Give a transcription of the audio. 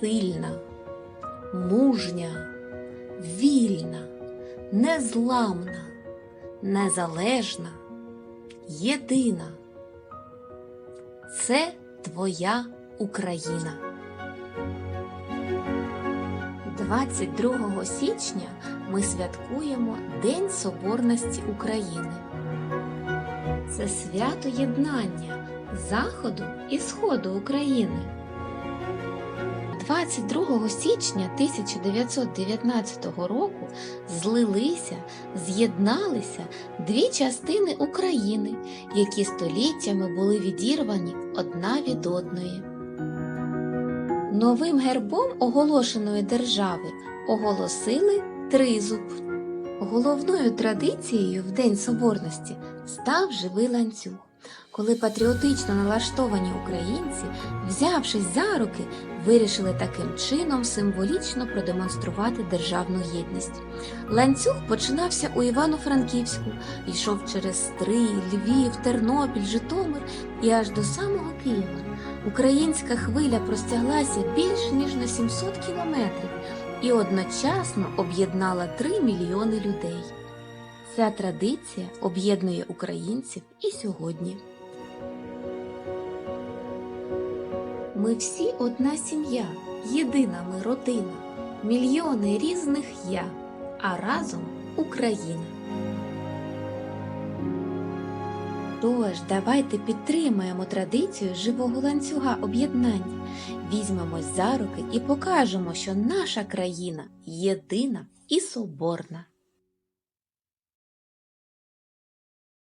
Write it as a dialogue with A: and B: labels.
A: сильна, мужня, вільна, незламна, незалежна, єдина. Це твоя Україна. 22 січня ми святкуємо День Соборності України. Це свято єднання Заходу і Сходу України. 22 січня 1919 року злилися, з'єдналися дві частини України, які століттями були відірвані одна від одної. Новим гербом оголошеної держави оголосили тризуб. Головною традицією в День Соборності став живий ланцюг, коли патріотично налаштовані українці, взявшись за руки, вирішили таким чином символічно продемонструвати державну єдність. Ланцюг починався у Івано-Франківську, йшов через Стрий, Львів, Тернопіль, Житомир і аж до самого Києва. Українська хвиля простяглася більш ніж на 700 кілометрів і одночасно об'єднала 3 мільйони людей. Ця традиція об'єднує українців і сьогодні. Ми всі одна сім'я, єдина ми родина, мільйони різних я, а разом Україна. Тож давайте підтримаємо традицію живого ланцюга об'єднання, візьмемось за руки і покажемо, що наша країна єдина і соборна.